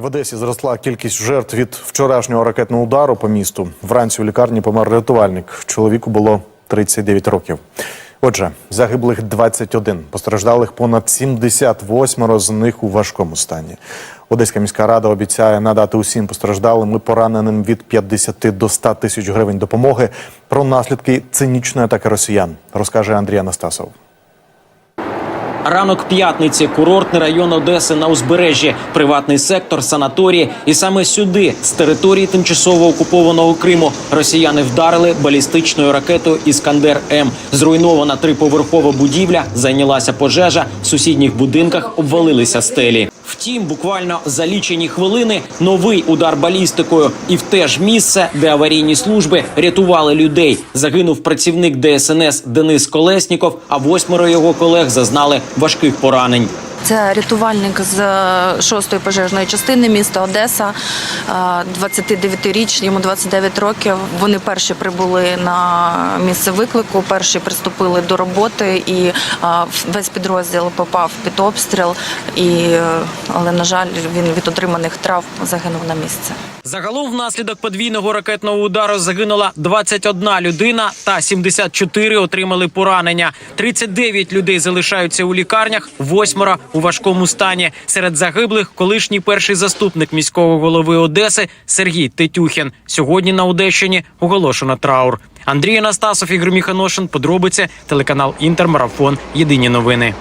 В Одесі зросла кількість жертв від вчорашнього ракетного удару по місту. Вранці у лікарні помер рятувальник. Чоловіку було 39 років. Отже, загиблих 21, постраждалих понад 78 з них у важкому стані. Одеська міська рада обіцяє надати усім постраждалим і пораненим від 50 до 100 тисяч гривень допомоги. Про наслідки цинічної атаки росіян розкаже Андрій Анастасов. Ранок п'ятниці, курортний район Одеси на узбережжі, приватний сектор, санаторії. І саме сюди, з території тимчасово окупованого Криму, росіяни вдарили балістичною ракетою Іскандер М. Зруйнована триповерхова будівля, зайнялася пожежа. В сусідніх будинках обвалилися стелі. Втім, буквально за лічені хвилини новий удар балістикою, і в те ж місце, де аварійні служби рятували людей. Загинув працівник ДСНС Денис Колесніков, а восьмеро його колег зазнали важких поранень. Це рятувальник з 6-ї пожежної частини міста Одеса, е, 29-річний, йому 29 років. Вони перші прибули на місце виклику, перші приступили до роботи, і е, весь підрозділ попав під обстріл. І, е, але, на жаль, він від отриманих травм загинув на місці. Загалом внаслідок подвійного ракетного удару загинула 21 людина та 74 отримали поранення. 39 людей залишаються у лікарнях, восьмеро у важкому стані. Серед загиблих колишній перший заступник міського голови Одеси Сергій Тетюхін. Сьогодні на Одещині оголошено траур. Андрій Анастасов, Ігор Міханошин, подробиці, телеканал Інтермарафон. Єдині новини.